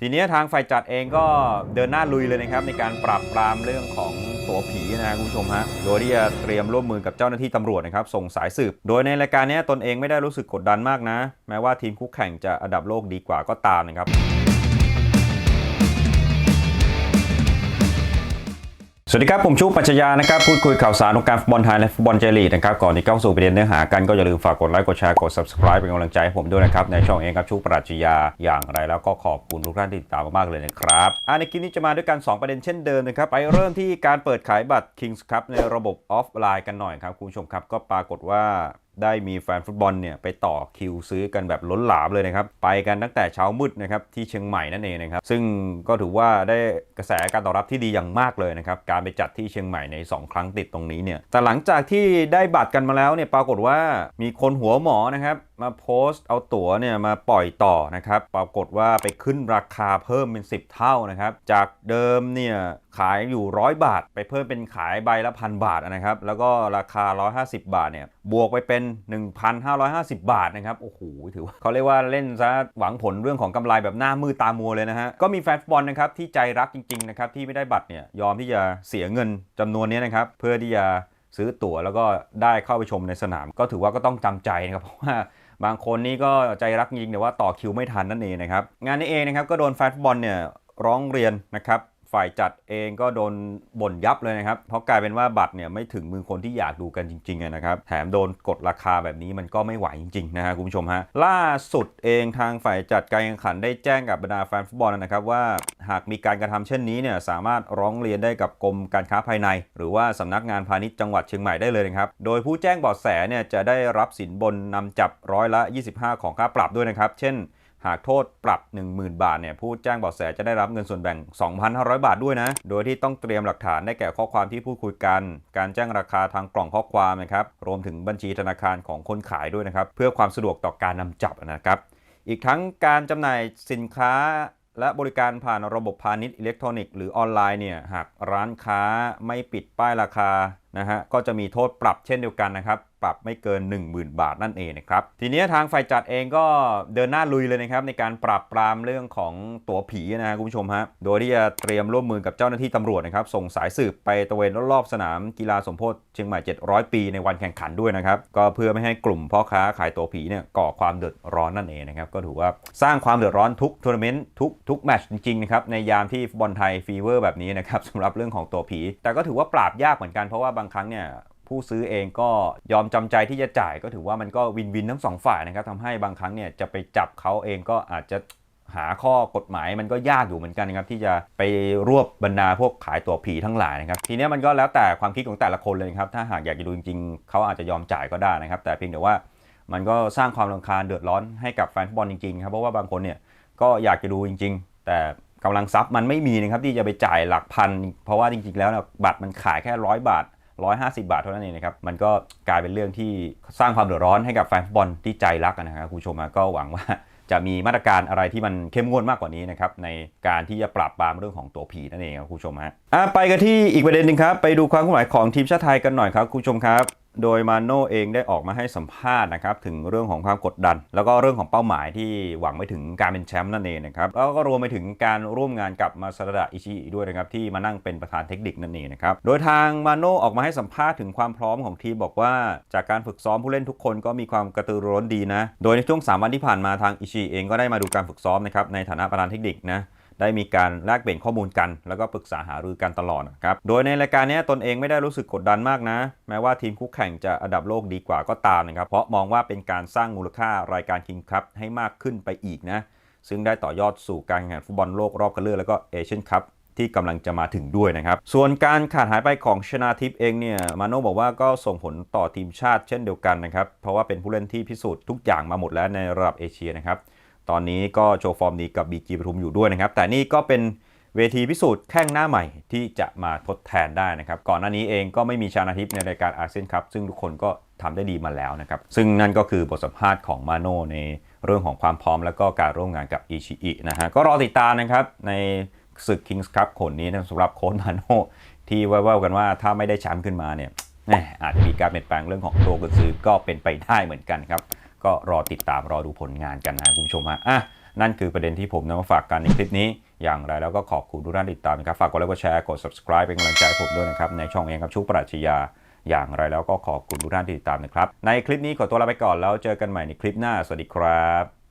ทีนี้ทางฝ่ายจัดเองก็เดินหน้าลุยเลยนะครับ ในการปราบปรามเรื่องของตัวผีนะคุณผู้ชมฮะโดยที่จะเตรียมร่วมมือกับเจ้าหน้าที่ตำรวจนะครับส่งสายสืบ โดยในรายการนี้ตนเองไม่ได้รู้สึกกดดันมากนะ แม้ว่าทีมคู่แข่งจะอันดับโลกดีกว่าก็ตามนะครับ สวัสดีครับ ผมชูปัญชยานะครับ พูดคุยข่าวสารของการฟุตบอลไทยและฟุตบอลเจลีกนะครับ ก่อนที่เข้าสู่ประเด็นเนื้อหากันก็อย่าลืมฝากกดไลค์กดแชร์กด subscribe เป็นกำลังใจให้ผมด้วยนะครับ ในช่องเองครับชูปรัชญาอย่างไรแล้วก็ขอบคุณทุกท่านที่ติดตามมากๆเลยนะครับอ่าในคลิปนี้จะมาด้วยกัน 2 ประเด็นเช่นเดิมนะครับไปเริ่มที่การเปิดขายบัตร Kings Cup ในระบบออฟไลน์กันหน่อยครับคุณผู้ชมครับก็ปรากฏว่า ได้มีแฟนฟุตบอลเนี่ยไปต่อคิวซื้อกันแบบล้นหลามเลยนะครับ ไปกันตั้งแต่เช้ามืดนะครับที่เชียงใหม่นั่นเองนะครับ ซึ่งก็ถือว่าได้กระแสการตอบรับที่ดีอย่างมากเลยนะครับ การไปจัดที่เชียงใหม่ใน 2 ครั้งติดตรงนี้เนี่ย แต่หลังจากที่ได้บัตรกันมาแล้วเนี่ยปรากฏว่ามีคนหัวหมอนะครับมาโพสต์เอาตั๋วเนี่ยมาปล่อยต่อนะครับ ปรากฏว่าไปขึ้นราคาเพิ่มเป็น 10 เท่านะครับ จากเดิมเนี่ยขายอยู่ร้อยบาท ไปเพิ่มเป็นขายใบละพันบาทนะครับ แล้วก็ราคา 150 บาทเนี่ยบวกไปเป็น 1,550 บาทนะครับ โอ้โห ถือว่าเขาเรียกว่าเล่นซะหวังผลเรื่องของกำไรแบบหน้ามือตามัวเลยนะฮะ ก็มีแฟนบอลนะครับที่ใจรักจริงๆนะครับที่ไม่ได้บัตรเนี่ยยอมที่จะเสียเงินจำนวนนี้นะครับเพื่อที่จะซื้อตั๋วแล้วก็ได้เข้าไปชมในสนาม ก็ถือว่าก็ต้องจำใจนะครับเพราะว่า บางคนนี่ก็ใจรักจริงแต่ว่าต่อคิวไม่ทันนั่นเองนะครับ งานนี้เองนะครับก็โดนแฟนฟุตบอลเนี่ยร้องเรียนนะครับ ฝ่ายจัดเองก็โดนบ่นยับเลยนะครับ เพราะกลายเป็นว่าบัตรเนี่ยไม่ถึงมือคนที่อยากดูกันจริงๆนะครับ แถมโดนกดราคาแบบนี้มันก็ไม่ไหวจริงๆนะฮะคุณผู้ชมฮะ ล่าสุดเองทางฝ่ายจัดการแข่งขันได้แจ้งกับบรรดาแฟนฟุตบอลนะครับว่าหากมีการกระทำเช่นนี้เนี่ยสามารถร้องเรียนได้กับกรมการค้าภายใน หรือว่าสำนักงานพาณิชย์จังหวัดเชียงใหม่ได้เลยนะครับ โดยผู้แจ้งเบาะแสเนี่ยจะได้รับสินบนนำจับร้อยละ 25 ของค่าปรับด้วยนะครับ เช่น หากโทษปรับ 10,000 บาทเนี่ยผู้แจ้งเบาะแสจะได้รับเงินส่วนแบ่ง 2,500 บาทด้วยนะ โดยที่ต้องเตรียมหลักฐานได้แก่ข้อความที่พูดคุยกัน การแจ้งราคาทางกล่องข้อความนะครับรวมถึงบัญชีธนาคารของคนขายด้วยนะครับ เพื่อความสะดวกต่อการนำจับนะครับ อีกทั้งการจำหน่ายสินค้าและบริการผ่านระบบพาณิชย์อิเล็กทรอนิกส์หรือออนไลน์เนี่ยหากร้านค้าไม่ปิดป้ายราคานะฮะก็จะมีโทษปรับเช่นเดียวกันนะครับ ปรับไม่เกิน 10,000 บาทนั่นเองนะครับ ทีนี้ทางฝ่ายจัดเองก็เดินหน้าลุยเลยนะครับในการปราบปรามเรื่องของตัวผีนะฮะคุณผู้ชมฮะ โดยที่จะเตรียมร่วมมือกับเจ้าหน้าที่ตำรวจนะครับ ส่งสายสืบไปตระเวนรอบสนามกีฬาสมโพธิเชียงใหม่ 700 ปีในวันแข่งขันด้วยนะครับ ก็เพื่อไม่ให้กลุ่มพ่อค้าขายตัวผีเนี่ยก่อความเดือดร้อนนั่นเองนะครับ ก็ถือว่าสร้างความเดือดร้อนทุกทัวร์นาเมนต์ทุกทุกแมตช์จริงๆนะครับในยามที่ฟุตบอลไทยฟีเวอร์แบบนี้นะครับสำหรับเรื่องของตัวผี แต่ก็ถือว่าปราบยากเหมือนกันเพราะว่าบางครั้งเนี่ย ผู้ซื้อเองก็ยอมจำใจที่จะจ่ายก็ถือว่ามันก็วินวินทั้งสองฝ่ายนะครับทำให้บางครั้งเนี่ยจะไปจับเขาเองก็อาจจะหาข้อกฎหมายมันก็ยากอยู่เหมือนกันนะครับที่จะไปรวบบรรดาพวกขายตัวผีทั้งหลายนะครับทีนี้มันก็แล้วแต่ความคิดของแต่ละคนเลยครับถ้าหากอยากจะดูจริงๆเขาอาจจะยอมจ่ายก็ได้นะครับ แต่เพียงแต่ว่ามันก็สร้างความรำคาญเดือดร้อนให้กับแฟนฟุตบอลจริงๆครับเพราะว่าบางคนเนี่ยก็อยากจะดูจริง ๆ แต่กำลังทรัพย์มันไม่มีนะครับที่จะไปจ่ายหลักพัน เพราะว่าจริงๆแล้วบัตรมันขายแค่ร้อยบาท 150 บาทเท่านั้นเองนะครับ มันก็กลายเป็นเรื่องที่สร้างความเดือดร้อนให้กับแฟนฟุตบอลที่ใจรักนะครับคุณผู้ชมก็หวังว่าจะมีมาตรการอะไรที่มันเข้มงวดมากกว่านี้นะครับในการที่จะปราบปรามเรื่องของตัวผีนั่นเองครับคุณผู้ชมฮะไปกันที่อีกประเด็นหนึ่งครับ ไปดูความเคลื่อนไหวของทีมชาติไทยกันหน่อยครับคุณผู้ชมครับ โดยมาโน่เองได้ออกมาให้สัมภาษณ์นะครับถึงเรื่องของความกดดัน แล้วก็เรื่องของเป้าหมายที่หวังไปถึงการเป็นแชมป์นั่นเองนะครับแล้วก็รวมไปถึงการร่วมงานกับมาซาดะอิชิด้วยนะครับที่มานั่งเป็นประธานเทคนิคนั่นเองนะครับโดยทางมาโน่ออกมาให้สัมภาษณ์ถึงความพร้อมของทีมบอกว่า จากการฝึกซ้อมผู้เล่นทุกคนก็มีความกระตือรือร้นดีนะโดยในช่วง 3 วันที่ผ่านมาทางอิชิเองก็ได้มาดูการฝึกซ้อมนะครับในฐานะประธานเทคนิคนะ ได้มีการแลกเปลี่ยนข้อมูลกัน แล้วก็ปรึกษาหารือกันตลอดครับ โดยในรายการนี้ตนเองไม่ได้รู้สึกกดดันมากนะ แม้ว่าทีมคู่แข่งจะอันดับโลกดีกว่าก็ตามนะครับ เพราะมองว่าเป็นการสร้างมูลค่ารายการคิงครับให้มากขึ้นไปอีกนะ ซึ่งได้ต่อยอดสู่การแข่งขันฟุตบอลโลกรอบคัดเลือกแล้วก็เอเชียนคัพที่กำลังจะมาถึงด้วยนะครับ ส่วนการขาดหายไปของชนาทิพย์เองเนี่ย มาโน่บอกว่าก็ส่งผลต่อทีมชาติเช่นเดียวกันนะครับ เพราะว่าเป็นผู้เล่นที่พิสูจน์ทุกอย่างมาหมดแล้วในระดับเอเชียนะครับ ตอนนี้ก็โชว์ฟอร์มดีกับบีจีปทุมอยู่ด้วยนะครับ แต่นี่ก็เป็นเวทีพิสูจน์แข้งหน้าใหม่ที่จะมาทดแทนได้นะครับ ก่อนหน้านี้เองก็ไม่มีชานาทิพย์ในรายการอาเซียนคัพซึ่งทุกคนก็ทำได้ดีมาแล้วนะครับ ซึ่งนั่นก็คือบทสัมภาษณ์ของมาโน่ในเรื่องของความพร้อมแล้วก็การร่วมงานกับอิชิอินะฮะก็รอติดตามนะครับในศึก Kings Cup คนนี้นะสำหรับโค้ชมาโน่ที่แว่วๆกันว่าถ้าไม่ได้แชมป์ขึ้นมาเนี่ยแหม่อาจจะมีการเปลี่ยนแปลงเรื่องของตัวกุนซือก็เป็นไปได้เหมือนกันครับ ก็รอติดตามรอดูผลงานกันนะคุณผู้ชมฮะอะนั่นคือประเด็นที่ผมนำมาฝากกันในคลิปนี้ อย่างไรแล้วก็ขอบคุณทุกท่านติดตามนะครับ ฝากกดไลค์กดแชร์กด subscribe เป็นกำลังใจผมด้วยนะครับ ในช่องเองครับชุกปรัชญาอย่างไรแล้วก็ขอบคุณทุกท่านที่ติดตามนะครับ ในคลิปนี้ขอตัวลาไปก่อนแล้วเจอกันใหม่ในคลิปหน้า สวัสดีครับ